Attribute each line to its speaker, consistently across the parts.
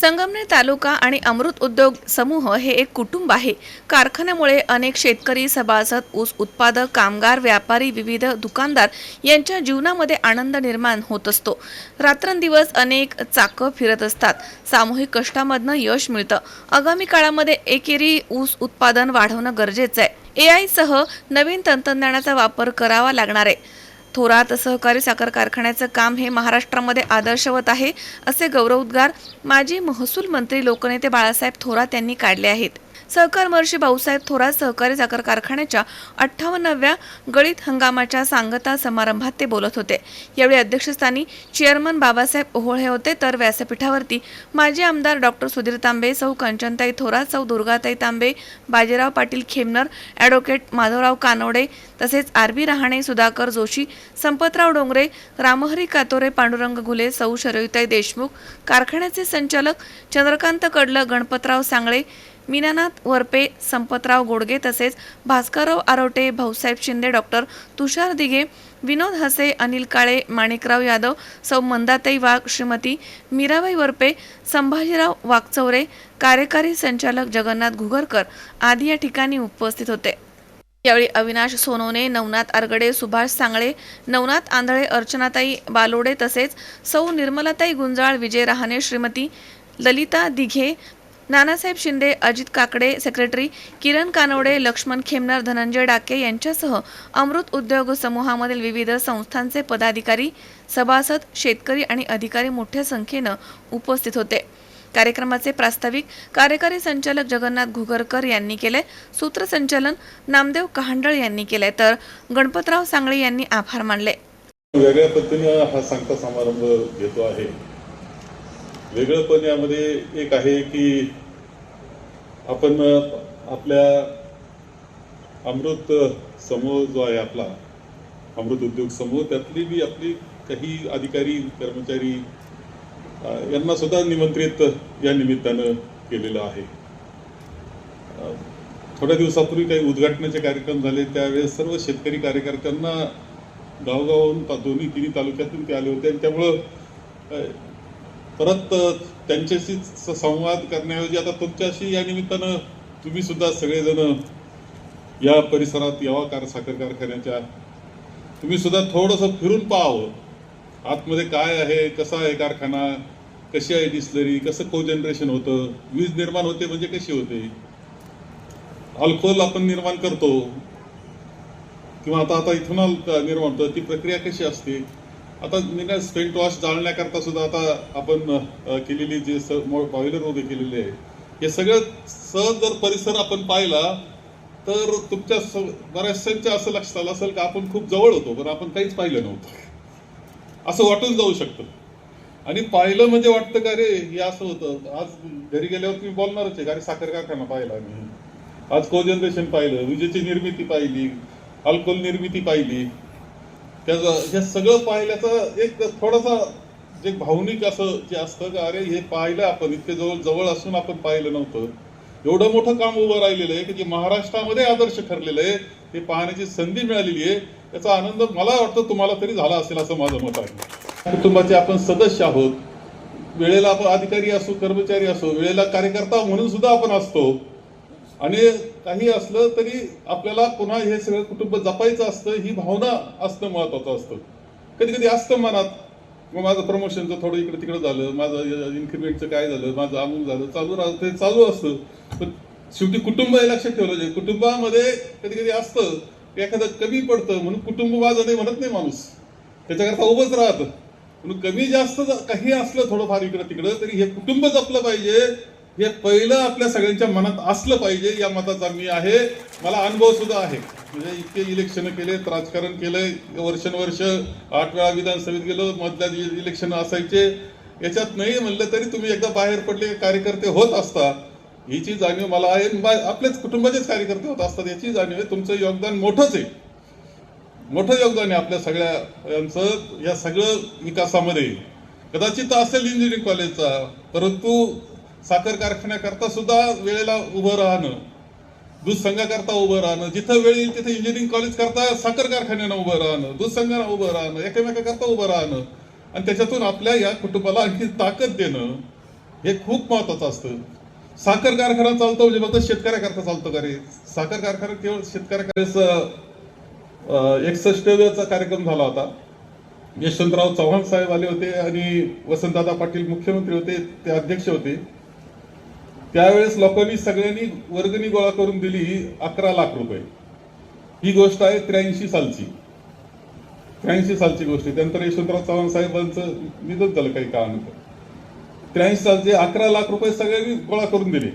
Speaker 1: संगमनेर तालुका आणि अमृत उद्योग समूह हे एक कुटुंब आहे. कारखान्यामुळे अनेक शेतकरी सभासद ऊस उत्पादक कामगार व्यापारी विविध दुकानदार यांच्या जीवनामध्ये आनंद निर्माण होत असतो. रात्रंदिवस अनेक चाकं फिरत असतात. सामूहिक कष्टामधनं यश मिळतं. आगामी काळामध्ये एकेरी ऊस उत्पादन वाढवणं गरजेचं आहे. ए सह नवीन तंत्रज्ञानाचा वापर करावा लागणार आहे. थोरात सहकारी साखर कारखान्याचं काम हे महाराष्ट्रामध्ये आदर्शवत आहे असे गौरवोद्गार माजी महसूल मंत्री लोकनेते बाळासाहेब थोरात यांनी काढले आहेत. सहकार महर्षी भाऊसाहेब थोरात सहकारी साखर कारखान्याच्या अठ्ठावन्नाव्या गळीत हंगामाच्या सांगता समारंभात ते बोलत होते. यावेळी अध्यक्षस्थानी चेअरमन बाबासाहेब ओहोळे होते. तर व्यासपीठावरती माजी आमदार डॉक्टर सुधीर तांबे सौ कंचनताई थोरात सौ दुर्गाताई तांबे बाजीराव पाटील खेमनर ॲडव्होकेट माधवराव कानोडे तसेच आर बी रहाणे सुधाकर जोशी संपतराव डोंगरे रामहरी कातोरे पांडुरंग घुले सौ शरयुताई देशमुख कारखान्याचे संचालक चंद्रकांत कडलं गणपतराव सांगळे मीनानाथ वरपे संपतराव गोडगे तसेच भास्करराव आरोटे भाऊसाहेब शिंदे डॉक्टर तुषार दिघे विनोद हसे अनिल काळे माणिकराव यादव सौ मंदाताई वाघ श्रीमती मीराबाई वरपे संभाजीराव वाघचौरे कार्यकारी संचालक जगन्नाथ घुगरकर आदी या ठिकाणी उपस्थित होते. यावेळी अविनाश सोनवणे नवनाथ आरगडे सुभाष सांगळे नवनाथ आंधळे अर्चनाताई बालोडे तसेच सौ निर्मलाताई गुंजाळ विजय रहाणे श्रीमती ललिता दिघे नानासाहेब शिंदे अजित काकडे सेक्रेटरी किरण कानवडे लक्ष्मण खेमनर धनंजय डाके यांच्यासह अमृत उद्योग समूहामधील विविध संस्थांचे पदाधिकारी सभासद शेतकरी आणि अधिकारी मोठ्या संख्येनं उपस्थित होते. कार्यक्रमाचे प्रास्ताविक कार्यकारी संचालक जगन्नाथ घुगरकर यांनी केले. सूत्रसंचालन नामदेव कहांडळ यांनी केले. तर गणपतराव सांगळे यांनी आभार मानले.
Speaker 2: वेगळ्या पद्धतीनं हा सांगता समारंभ घेतो आहे. वेगळं पण यामध्ये एक आहे की आपण आपल्या अमृत समूह जो आहे आपला अमृत उद्योग समूह त्यातली बी आपली काही अधिकारी कर्मचारी यांना सुद्धा निमंत्रित या निमित्तानं केलेलं आहे. थोड्या दिवसापूर्वी काही उद्घाटनाचे कार्यक्रम झाले त्यावेळेस सर्व शेतकरी कार्यकर्त्यांना गावगावाहून दोन्ही तिन्ही तालुक्यातून ते आले होते आणि त्यामुळं परत त्यांच्याशी संवाद करण्याऐवजी आता तुमच्याशी या निमित्तानं तुम्ही सुद्धा सगळेजण या परिसरात यावा कार साखर कारखान्याच्या. तुम्ही सुद्धा थोडंसं फिरून पाहावं. आतमध्ये काय आहे कसा आहे कारखाना कशी आहे डिस्लरी कसं को जनरेशन होतं वीज निर्माण होते म्हणजे कशी होते? अल्कोहोल आपण निर्माण करतो. किंवा आता आता इथून निर्माण होतं ती प्रक्रिया कशी असते? आता मी ना स्पेंट वॉश जाळण्याकरता सुद्धा आता आपण केलेली जे बॉयलर उभे केलेले आहे हे सगळं सहज जर परिसर आपण पाहिला तर तुमच्या स- बऱ्याचशांच्या असं लक्षात आलं असेल का आपण खूप जवळ होतो पण आपण काहीच पाहिलं नव्हतं. असं वाटून जाऊ शकतं. आणि पाहिलं म्हणजे वाटतं का रे हे असं होतं. आज घरी गेल्यावर तुम्ही बोलणारच आहे का अरे साखर कारखाना पाहिला मी. आज को जनरेशन पाहिलं विजेची निर्मिती पाहिली अल्कोहोल निर्मिती पाहिली. त्याचं हे सगळं पाहिल्याचं एक थोडासा जे भावनिक असं जे असतं का अरे हे पाहिलं आपण इतके जवळ जवळ असून आपण पाहिलं नव्हतं. एवढं मोठं काम उभं राहिलेलं आहे की जे महाराष्ट्रामध्ये आदर्श ठरलेलं आहे ते पाहण्याची संधी मिळालेली आहे याचा आनंद मला वाटतं तुम्हाला तरी झाला असेल असं माझं मत आहे. कुटुंबाचे आपण सदस्य आहोत. वेळेला आपण अधिकारी असो कर्मचारी असो वेळेला कार्यकर्ता म्हणून सुद्धा आपण असतो. आणि काही असलं तरी आपल्याला पुन्हा हे सगळं कुटुंब जपायचं असतं ही भावना असणं महत्वाचं असतं. कधी कधी असतं मनात मग माझं प्रमोशनचं थोडं इकडे तिकडे झालं माझं इन्क्रिमेंटचं काय झालं माझं अमुक झालं चालू राहतं ते चालू असतं. पण शेवटी कुटुंब हे लक्षात ठेवलं पाहिजे कुटुंबामध्ये कधी कधी असतं की एखादं कमी पडतं म्हणून कुटुंब माझं नाही म्हणत नाही माणूस. त्याच्याकरता उभंच राहतं. म्हणून कमी जास्त काही असलं थोडंफार इकडं तिकडं तरी हे कुटुंब जपलं पाहिजे हे पहिलं आपल्या सगळ्यांच्या मनात असलं पाहिजे या मताचा मी आहे. मला अनुभव सुद्धा आहे. म्हणजे इतके इलेक्शन केलेत राजकारण केलंय. वर्षानुवर्ष आठ वेळा विधानसभेत गेलो मधल्या इलेक्शन असायचे. याच्यात नाही म्हणलं तरी तुम्ही एकदा बाहेर पडले कार्यकर्ते होत असता हिची जाणीव मला आहे. आपल्याच कुटुंबाचेच कार्यकर्ते होत असतात याची जाणीव आहे. तुमचं योगदान मोठंच आहे. मोठं योगदान आहे आपल्या सगळ्या यांचं या सगळं विकासामध्ये. कदाचित असेल इंजिनिअरिंग कॉलेजचा परंतु साखर कारखान्याकरता सुद्धा वेळेला उभं राहणं दूध संघाकरता उभं राहणं जिथं वेळ येईल तिथे इंजिनिअरिंग कॉलेज करता साखर कारखान्यानं उभं राहणं दूध संघानं उभं राहणं एकमेकाकरता उभं राहणं आणि त्याच्यातून आपल्या या कुटुंबाला आणखी ताकद देणं हे खूप महत्वाचं असतं. साखर कारखाना चालतो म्हणजे फक्त शेतकऱ्याकरता चालतो का रे? साखर कारखाना केवळ शेतकऱ्याकडेच एकसष्टव्याचा कार्यक्रम झाला होता. यशवंतराव चव्हाण साहेब आले होते आणि वसंतदादा पाटील मुख्यमंत्री होते ते अध्यक्ष होते. त्यावेळेस लोकांनी सगळ्यांनी वर्गणी गोळा करून दिली अकरा लाख रुपये. ही गोष्ट आहे त्र्याऐंशी सालची. त्र्याऐंशी सालची गोष्ट आहे. त्यानंतर यशवंतराव चव्हाण साहेबांचं निधन झालं काही काळानंतर. त्र्याऐंशी सालचे अकरा लाख रुपये सगळ्यांनी गोळा करून दिले.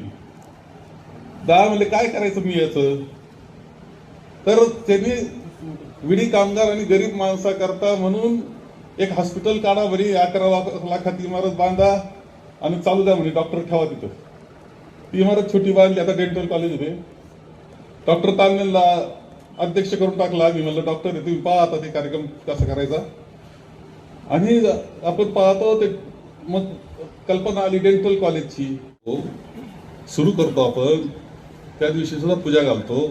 Speaker 2: दहा म्हणले काय करायचं मी याचं? तर त्यांनी विडी कामगार आणि गरीब माणसाकरता म्हणून एक हॉस्पिटल काढा बरी अकरा लाख लाखात इमारत बांधा आणि चालू द्या म्हणजे डॉक्टर ठेवा तिथं. ती इमारत छोटी बांधली आता डेंटल कॉलेज होते डॉक्टर तालमेलला अध्यक्ष करून टाकला. मी म्हणलं डॉक्टर आहे, तुम्ही पहा आता ते कार्यक्रम कसा करायचा. आणि आपण पाहतो ते मग कल्पना आली डेंटल कॉलेजची हो सुरू करतो आपण. त्या दिवशी सुद्धा पूजा घालतो.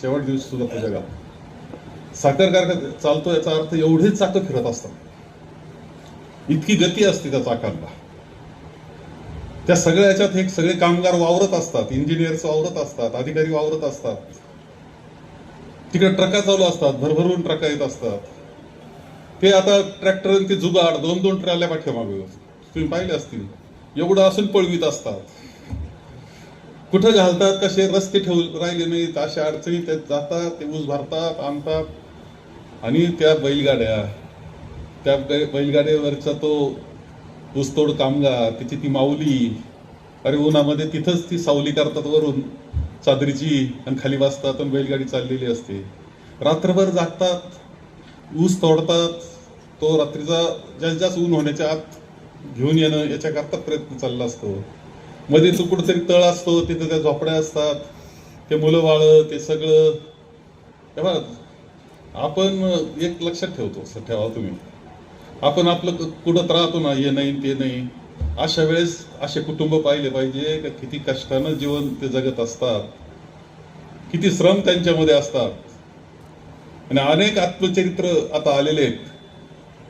Speaker 2: शेवट दिवशी सुद्धा पूजा घालतो. साखर कारखाना चालतो याचा अर्थ एवढे चाकं फिरत असतात. इतकी गती असते त्या चाकांना त्या सगळ्या याच्यात हे सगळे कामगार वावरत असतात इंजिनियर्स वावरत असतात अधिकारी वावरत असतात. तिकडे ट्रका चालू असतात भरभरून ट्रका येत असतात. ते आता ट्रॅक्टर ते जुगाड दोन दोन ट्रॅल्या पाठीमागे. तुम्ही पाहिले असतील. एवढं असून पळवीत असतात. कुठं घालतात कसे रस्ते ठेवून राहिले नाहीत अशा अडचणी त्यात जातात ते ऊस भरतात आणतात. आणि त्या बैलगाड्या त्या बैलगाड्यावरचा तो ऊसतोड कामगार तिची ती माऊली. अरे उन्हामध्ये तिथंच ती सावली करतात वरून. चादरीची आणि खाली बसतात आणि बैलगाडी चाललेली असते. रात्रभर जागतात ऊस तोडतात. तो रात्रीचा जास्त जास्त ऊन होण्याच्या आत घेऊन येणं याच्याकरता प्रयत्न चालला असतो. मध्ये तो कुठंतरी तळ असतो तिथं त्या झोपड्या असतात. ते मुलं बाळ ते सगळं. तेव्हा आपण एक लक्षात ठेवतो असं ठेवा तुम्ही. आपण आपलं कुठं राहतो ना हे नाही ते नाही. अशा वेळेस असे कुटुंब पाहिले पाहिजे का किती कष्टानं जीवन ते जगत असतात. किती श्रम त्यांच्यामध्ये असतात. आणि अनेक आत्मचरित्र आता आलेले आहेत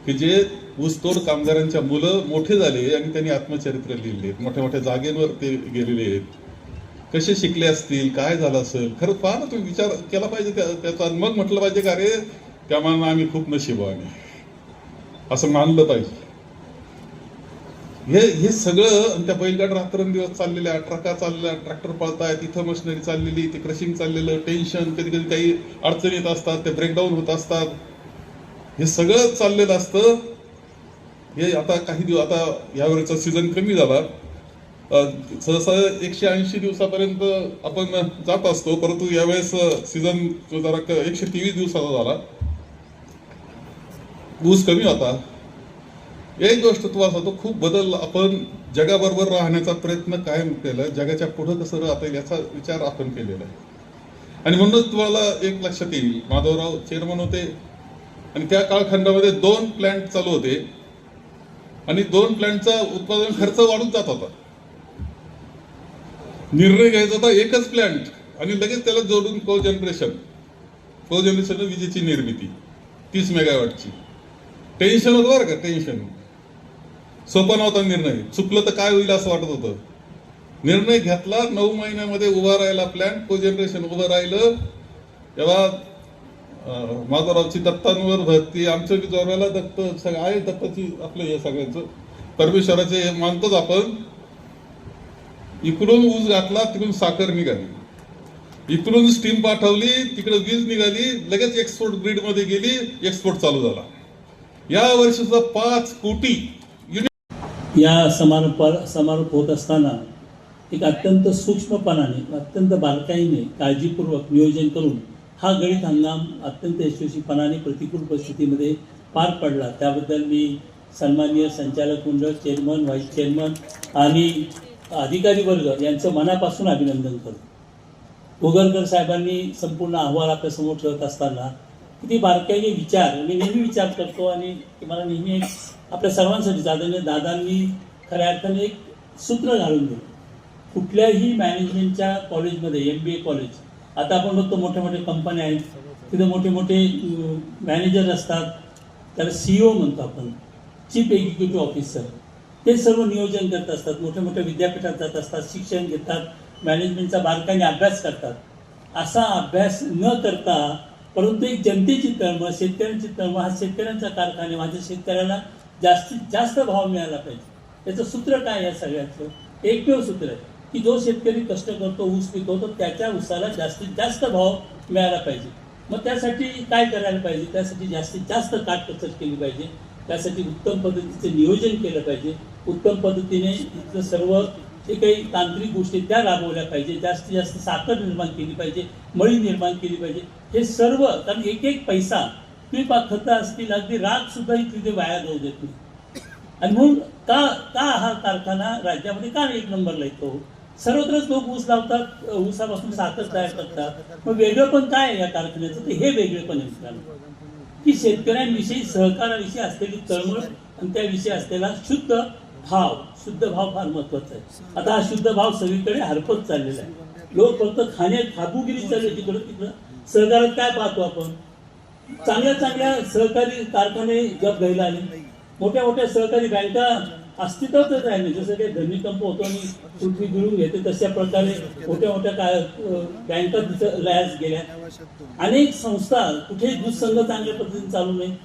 Speaker 2: की जे ऊसतोड कामगारांच्या मुलं मोठे झाले आणि त्यांनी आत्मचरित्र लिहिले आहेत. मोठ्या मोठ्या जागेवर ते गेलेले आहेत. कसे शिकले असतील काय झालं असेल खरं पहा ना तुम्ही विचार केला पाहिजे त्याचा. मग म्हटलं पाहिजे का अरे त्यामानानं आम्ही खूप नशिबाने असं मानलं पाहिजे. हे हे सगळं त्या बैलगाड रात्रंदिवस चाललेल्या ट्रका चाललेल्या ट्रॅक्टर पळतायत इथं मशिनरी चाललेली ते क्रशिंग चाललेलं टेन्शन कधी कधी काही अडचणी येत असतात ते ब्रेकडाऊन होत असतात. हे सगळं चाललेलं असतं. हे आता काही दिवस आता यावेळेचा सीझन कमी झाला. सहसा एकशे ऐंशी दिवसापर्यंत आपण जात असतो परंतु यावेळेस सीझन जरा एकशे तेवीस दिवसाचा झाला. ऊस कमी होता. एक गोष्ट तुला सांगतो खूप बदल आपण जगाबरोबर राहण्याचा प्रयत्न कायम केला. जगाच्या पुढं कसं राहता येईल याचा विचार आपण केलेला आहे. आणि म्हणूनच तुम्हाला एक लक्षात येईल माधवराव चेअरमन होते आणि त्या कालखंडामध्ये दोन प्लॅन्ट चालू होते. आणि दोन प्लॅन्टचा उत्पादन खर्च वाढून जात होता. निर्णय घ्यायचा होता एकच प्लॅन्ट आणि लगेच त्याला जोडून को जनरेशन को जनरेशन विजेची निर्मिती तीस मेगावॅटची टेन्शन होतं बरं का टेन्शन सोपा नव्हता निर्णय. चुकलं तर काय होईल असं वाटत होतं? निर्णय घेतला नऊ महिन्यामध्ये उभा राहिला प्लॅन को जनरेशन उभं राहिलं. तेव्हा माधवरावची दत्तांवर भक्ती आमच्या बी जोराला दत्त सगळं आहे दत्ताची आपलं हे सगळ्यांचं. परमेश्वराचे हे मानतोच आपण. इकडून ऊस घातला तिकडून साखर निघाली. इकडून स्टीम पाठवली तिकडे वीज निघाली लगेच एक्सपोर्ट ग्रीडमध्ये गेली एक्सपोर्ट चालू झाला. या वर्षीचा पाच कोटी युनिट
Speaker 3: या समारोप समारोप होत असताना एक अत्यंत सूक्ष्मपणाने अत्यंत बारकाईने काळजीपूर्वक नियोजन करून हा गणित हंगाम अत्यंत यशस्वीपणाने प्रतिकूल परिस्थितीमध्ये पार पडला. त्याबद्दल मी सन्माननीय संचालक मंडळ चेअरमन व्हाईस चेअरमन आणि अधिकारी वर्ग यांचं मनापासून अभिनंदन करतो. गोगरकर साहेबांनी संपूर्ण अहवाल आपल्यासमोर ठेवत असताना किती बारकाईने विचार मी नेहमी विचार करतो आणि मला नेहमी एक आपल्या सर्वांसाठी दादाने दादांनी खऱ्या अर्थाने एक सूत्र घालून दिलं. कुठल्याही मॅनेजमेंटच्या कॉलेजमध्ये एम बी ए कॉलेज आता आपण बघतो मोठ्या मोठ्या कंपन्या आहेत तिथे मोठे मोठे मॅनेजर असतात त्याला सी ओ म्हणतो आपण चीफ एक्झिक्युटिव्ह ऑफिसर ते सर्व नियोजन करत असतात मोठ्या मोठ्या विद्यापीठात जात असतात शिक्षण घेतात मॅनेजमेंटचा बारकाईने अभ्यास करतात. असा अभ्यास न करता परंतु एक जनतेची तळमळ शेतकऱ्यांची तळमळ हा शेतकऱ्यांचा कारखाना माझ्या शेतकऱ्याला जास्तीत जास्त भाव मिळाला पाहिजे. त्याचं सूत्र काय या सगळ्याचं? एकमेव सूत्र आहे की जो शेतकरी कष्ट करतो ऊस पिकवतो त्याच्या ऊसाला जास्तीत जास्त भाव मिळाला पाहिजे. मग त्यासाठी काय करायला पाहिजे? त्यासाठी जास्तीत जास्त काटकसर केली पाहिजे. त्यासाठी उत्तम पद्धतीचं नियोजन केलं पाहिजे. उत्तम पद्धतीने इथलं सर्व जे काही तांत्रिक गोष्टी त्या राबवल्या पाहिजे. जास्तीत जास्त साखर निर्माण केली पाहिजे मळी निर्माण केली पाहिजे. हे सर्व कारण एक एक पैसा तुम्ही पा खतं असतील अगदी राग सुद्धा इथे वाया जाऊ देत नाही. आणि म्हणून का का हा कारखाना राज्यामध्ये का एक नंबरला येतो सर्वत्रच लोक ऊस लावतात ऊसापासून साखर तयार करतात. मग वेगळं पण काय आहे या कारखान्याचं? तर हे वेगळे पण आहे मित्रांनो. की शेतकऱ्यांविषयी सहकाराविषयी असलेली तळमळ आणि त्याविषयी असलेला शुद्ध भाव शुद्ध भाव फार महत्त्वाचा आहे. आता हा शुद्ध भाव सगळीकडे हरपत चाललेला आहे. लोक फक्त खाणे खाबुगिरी चालले तिकडं तिकडं. सहकारात काय पाहतो आपण? चांगल्या चांगल्या सहकारी कारखाने जप घ्यायला आले. मोठ्या मोठ्या सहकारी बँका अस्तित्वातच राहिले जसं काही धर्मीकंप होतो आणि पृथ्वी गिळून घेते तशा प्रकारे मोठ्या मोठ्या काय बँका तिथं लयास गेल्या. अनेक संस्था कुठेही दुःसंघ चांगल्या पद्धतीने चालू नाही.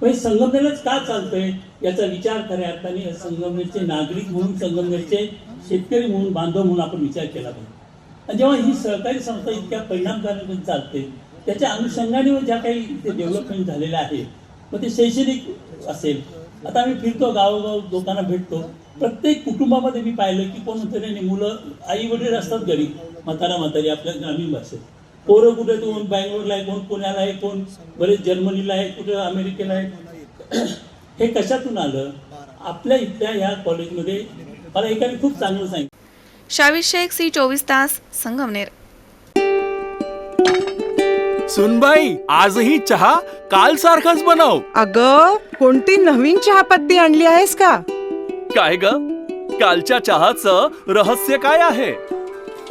Speaker 3: पण हे संगमनेरच का चालतंय? याचा विचार खऱ्या अर्थाने संगमनेरचे नागरिक म्हणून संगमनेरचे शेतकरी म्हणून बांधव म्हणून आपण विचार केला पाहिजे. आणि जेव्हा ही सहकारी संस्था इतक्या परिणामकारकपणे चालते त्याच्या अनुषंगाने ज्या काही इथे डेव्हलपमेंट झालेल्या आहे मग ते शैक्षणिक असेल. आता आम्ही फिरतो गावोगाव लोकांना भेटतो. प्रत्येक कुटुंबामध्ये मी पाहिलं की कोणतरी मुलं आई वडील असतात घरी म्हातारा म्हातारी आपल्या ग्रामीण भाषेत. पोरं कुठे कोण बँगलोरला आहे? कोण पुण्याला आहे? कोण बरेच जर्मनीला आहे? कुठे अमेरिकेला आहे? हे कशातून आलं? आपल्या इथल्या या कॉलेजमध्ये मला एकाने खूप चांगलं सांगितलं.
Speaker 1: शावीर शेख सी चोवीस तास संगमनेर.
Speaker 4: सुनबाई आजही चहा काल सारखाच बनव.
Speaker 5: अग कोणती नवीन चहापत्ती आणली आहेस का?
Speaker 4: काय ग? कालच्या चहाचं रहस्य काय आहे?